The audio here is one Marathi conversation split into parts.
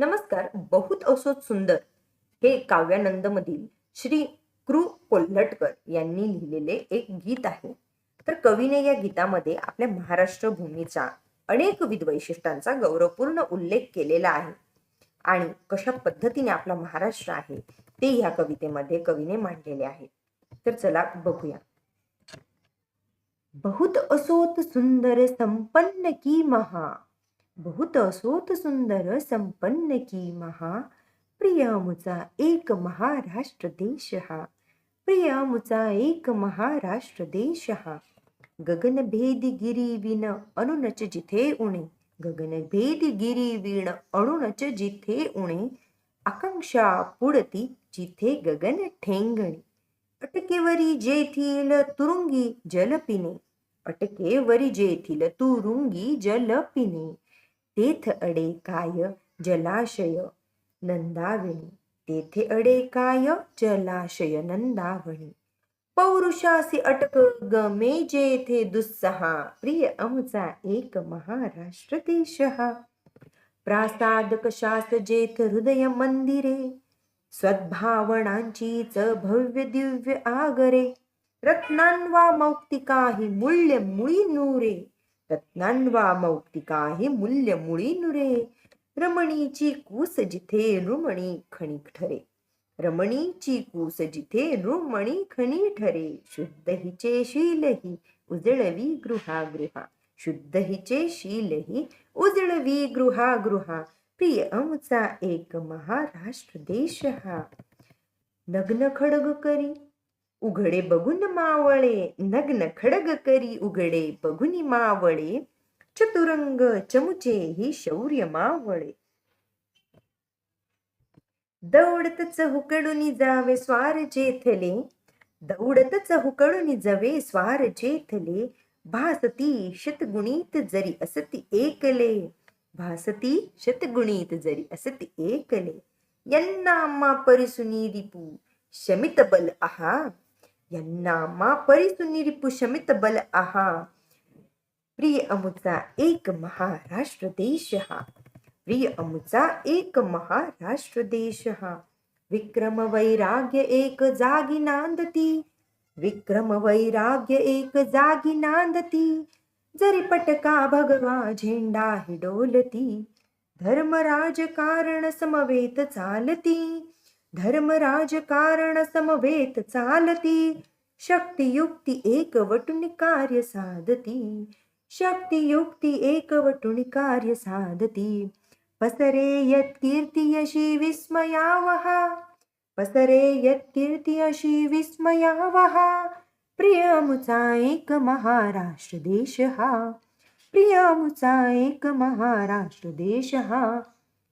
नमस्कार बहुत असोत सुंदर. हे काव्यानंद मधील श्री कृ कोल्हटकर यांनी लिहिलेले एक गीत आहे. तर कवीने या गीतामध्ये आपल्या महाराष्ट्र भूमीचा अनेकविध वैशिष्ट्यांचा गौरवपूर्ण उल्लेख केलेला आहे. आणि कशा पद्धतीने आपला महाराष्ट्र आहे ते ह्या कवितेमध्ये कवीने मांडलेले आहे. तर चला बघूया. बहुत असोत सुंदर संपन्न की महा बहुत असोत सुंदर संपन्न की महा। प्रियामुचा एक महाराष्ट्र देश हा प्रियामुचा एक महाराष्ट्र देश हा गगन भेद गिरी विण अनुनच जिथे उणे। गगन भेद गिरी विण अनुनच जिथे उणे। आकांक्षा पुडती जिथे गगन ठेंगणे। अटकेवरी जेथील तुरुंगी जल पिणे अटकेवरी जेथील तुरुंगी जल पिणे तेथ अडे काय जलाशय नंदाविणी. तेथे अडे काय जलाशय नंदावणी. पौरुषासी अटक गमे जेथे दुस्सहा. प्रिय आमचा एक महाराष्ट्र देश हा प्रासाद कशास जेथ हृदय मंदिरे. सद्भावनांचीच भव्य दिव्य आगरे. रत्नांवा मौक्तिकाही मूल्य मुळी नूरे. रत्नांवा मौक्तिकाही मूल्य मुळी नुरे रमणीची कूस जिथे रुमणी खणी ठरे। रमणीची कूस जिथे रुमणी खणी ठरे। शुद्ध हिचे शीलही उजळवी गृहागृहा। शुद्ध हिचे शीलही उजळवी गृहागृहा। प्रिय अमचा एक महाराष्ट्र देश हा। नग्न खडग करी। उघडे बघून मावळे नग्न खडग करी उघडे बघून मावळे चतुरंग चमुचे ही शौर्य मावळे. दौडतच हुकडून जावे स्वार जेथले दौडतच हुकडून जावे स्वार जेथले भासती शतगुणित जरी असती एकले भासती शतगुणित जरी असती एकले यन्ना मा परिसुनी रिपू शमित बल आहा यांना मा परिसुनी शमित बल आहा प्रिय अमुचा एक महाराष्ट्र देश हा प्रिय अमुचा एक महाराष्ट्र देश हा विक्रम वैराग्य एक जागी नांदती विक्रम वैराग्य एक जागी नांदती जरी पटका भगवा झेंडा हिडोलती डोलती समवेत चालती धर्म राजकारण समवेत चालती शक्ती युक्ती एकवटून कार्य साधती शक्ती युक्ती एकवटून कार्य साधती। पसरे यत् कीर्ती अशी विस्मयावहा पसरे यत् कीर्ती अशी विस्मयावहा प्रियमुचा एक महाराष्ट्र देश हा प्रियमुचा एक महाराष्ट्र देश हा।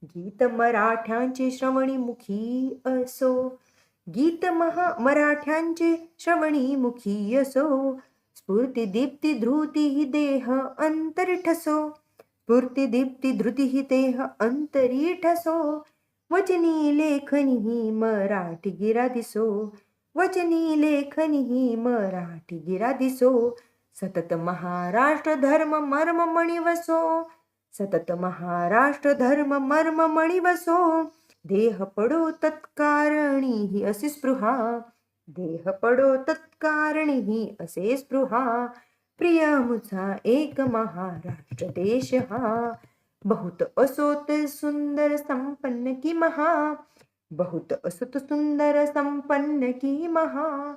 गीत मराठ्यांचे श्रवणी मुखी असो. गीत महा मराठ्यांचे श्रवणी मुखी असो. स्फूर्ती दीप्ती धृती ही देह अंतर ठसो. स्फूर्ती दीप्ती धृती ही देह अंतरी ठसो. वचनी लेखनी ही मराठी गिरा दिसो. वचनी लेखनी ही मराठी गिरा दिसो. सतत महाराष्ट्र धर्म मर्म मणी वसो सतत महाराष्ट्र धर्म मर्म मणी बसो देह पडो तत्कारणी ही असे स्पृहा. देह पडो तत्कारणी ही असे स्पृहा. प्रिय मुझा एक महाराष्ट्र देश हा. बहुत असोत सुंदर संपन्न की महा. बहुत असत सुंदर संपन्न की महा.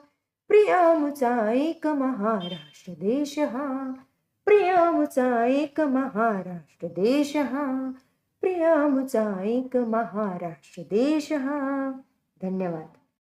प्रिय मुचा एक महाराष्ट्र देश हा. प्रिय एक महाराष्ट्र देश हा. प्रिय एक महाराष्ट्र देश हा. धन्यवाद.